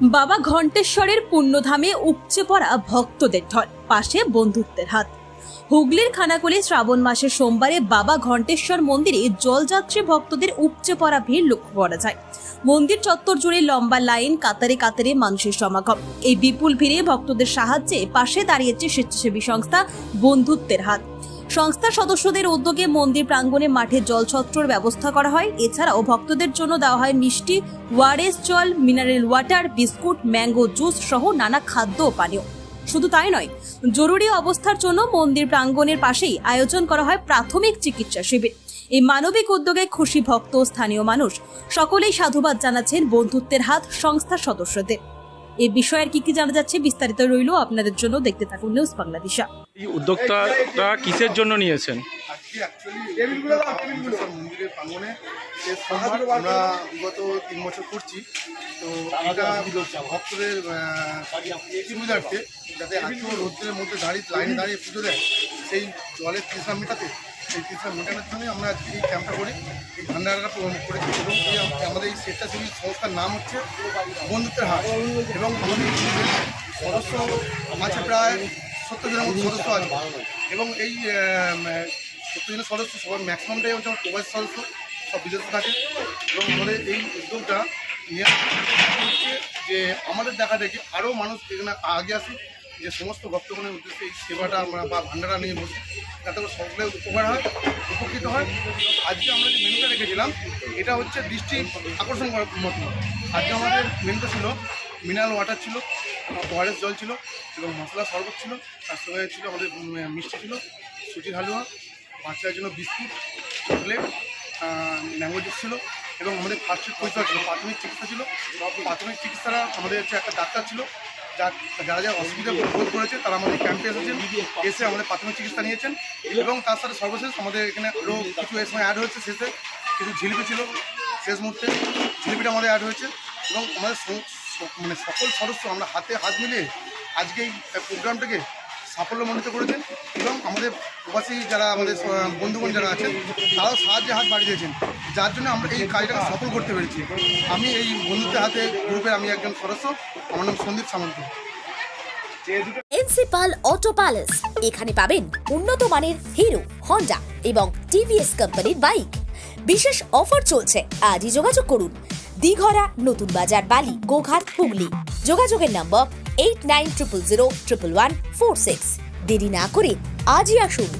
বাবা ঘণ্টেশ্বরের পুণ্যধামে উপচে পড়া ভক্তদের ঢল, পাশে বন্ধুত্বের হাত। হুগলির খানাকুলে শ্রাবণ মাসের সোমবারে বাবা ঘণ্টেশ্বর মন্দিরে জলযাত্রী ভক্তদের উপচে পড়া ভিড় লক্ষ্য করা যায়। মন্দির চত্বর জুড়ে লম্বা লাইন, কাতারে কাতারে মানুষের সমাগম। এই বিপুল ভিড়ে ভক্তদের সাহায্যে পাশে দাঁড়িয়েছে স্বেচ্ছাসেবী সংস্থা বন্ধুত্বের হাত। সংস্থার সদস্যদের উদ্যোগে মন্দির প্রাঙ্গণে মাঠে জলছত্রর ব্যবস্থা করা হয়। এছাড়াও ভক্তদের জন্য দেওয়া হয় মিষ্টি, ওয়ারেস জল, mineral water, biscuit, mango juice সহ নানা খাদ্য ও পানীয়। শুধু তাই নয়, জরুরি অবস্থার জন্য মন্দির প্রাঙ্গণের পাশেই আয়োজন করা হয় প্রাথমিক চিকিৎসা শিবির। এই মানবিক উদ্যোগে খুশি ভক্ত স্থানীয় মানুষ। সকলেই সাধুবাদ জানাচ্ছেন বন্ধুত্বের হাত সংস্থার সদস্যদের। এই বিষয়ে আর কি কি জানা যাচ্ছে বিস্তারিত রইল আপনাদের জন্য। দেখতে থাকুন নিউজ বাংলাদেশা। এই উদ্যোক্তাটা কিসের জন্য নিয়েছেন? মন্দিরের প্রাঙ্গণে আমরা বিগত তিন বছর করছি। তো এটা ভক্তদের সুবিধার্থে যাতে এত রোদ্রের মধ্যে দাঁড়িয়ে লাইনে দাঁড়িয়ে পুজো দেয় সেই জলের তৃষ্ণা মেটাতে সেই তৃষ্ণা মেটানোর জন্য আমরা আজকে এই ক্যাম্পটা করি। এই ভান্ডারটা করেছি এবং এই আম- আমাদের এই স্বেচ্ছাসেবী সংস্থার নাম হচ্ছে বন্ধুত্বের হাট এবং আমাদের এই সদস্য আছে প্রায় সত্তর জনের মতো সদস্য আছে। এবং এই সত্তর জনের সদস্য সবার ম্যাক্সিমামটাই হচ্ছে আমার প্রবাসী সদস্য, সব বিদেশে থাকে। এবং আমাদের এই উদ্যোগটা যে আমাদের দেখা দেখি আরও মানুষ এখানে আগে আসি যে সমস্ত ভক্তগণের উদ্দেশ্যে এই সেবাটা আমরা বা ভান্ডারা নিয়ে বসি, যাতে করে সকলে উপকার হয়, উপকৃত হয়। আজকে আমরা যে মেনুটা রেখেছিলাম, এটা হচ্ছে দৃষ্টি আকর্ষণ করার মতো। আজকে আমাদের মেনুটা ছিল মিনারেল ওয়াটার ছিল ওয়ারেস জল ছিল এবং মশলা শরবত ছিল, তার সঙ্গে ছিল আমাদের মিষ্টি ছিল সুজির হালুয়া, বাচ্চার জন্য বিস্কুট, চকলেট ম্যাঙ্গো জুস ছিল এবং আমাদের ফার্স্ট এড পরিষেবা ছিল, প্রাথমিক চিকিৎসা ছিল। প্রাথমিক চিকিৎসাটা আমাদের হচ্ছে একটা ডাক্তার ছিল যার যারা অসুবিধা বোধ করেছে, তারা আমাদের ক্যাম্পে এসেছেন, এসে আমাদের প্রাথমিক চিকিৎসা নিয়েছেন এবং তার সাথে সর্বশেষ আমাদের এখানে আরও কিছু এর সময় অ্যাড হয়েছে শেষে, কিছু ঝিলিপি ছিল শেষ মুহূর্তে। ঝিলিপিটা আমাদের অ্যাড হয়েছে এবং আমাদের মানে সকল সদস্য আমরা হাতে হাত মিলিয়ে আজকে এই প্রোগ্রামটাকে সাফল্যমণ্ডিত করেছেন এবং আমাদের প্রবাসী যারা, আমাদের বন্ধুগণ যারা আছেন, তারাও সাহায্যে হাত বাড়িয়ে দিয়েছেন। যার জন্য আমরা এই কাজটাকে সফল করতে পেরেছি। আমি এই বন্ধুদের হাতে গ্রুপের আমি একজন সদস্য। আমার নাম সন্দীপ সামন্ত। এনসিপাল অটো প্যালেস। এখানে পাবেন উন্নত মানের হিরো, হন্ডা এবং টিভিএস কোম্পানির বাইক। বিশেষ অফার চলছে। আজই যোগাযোগ করুন। দিঘরা, নতুন বাজার, বালি, গোঘাট, হুগলি। যোগাযোগের number eight nine triple zero triple one four six দেরি না করে আজই আসুন।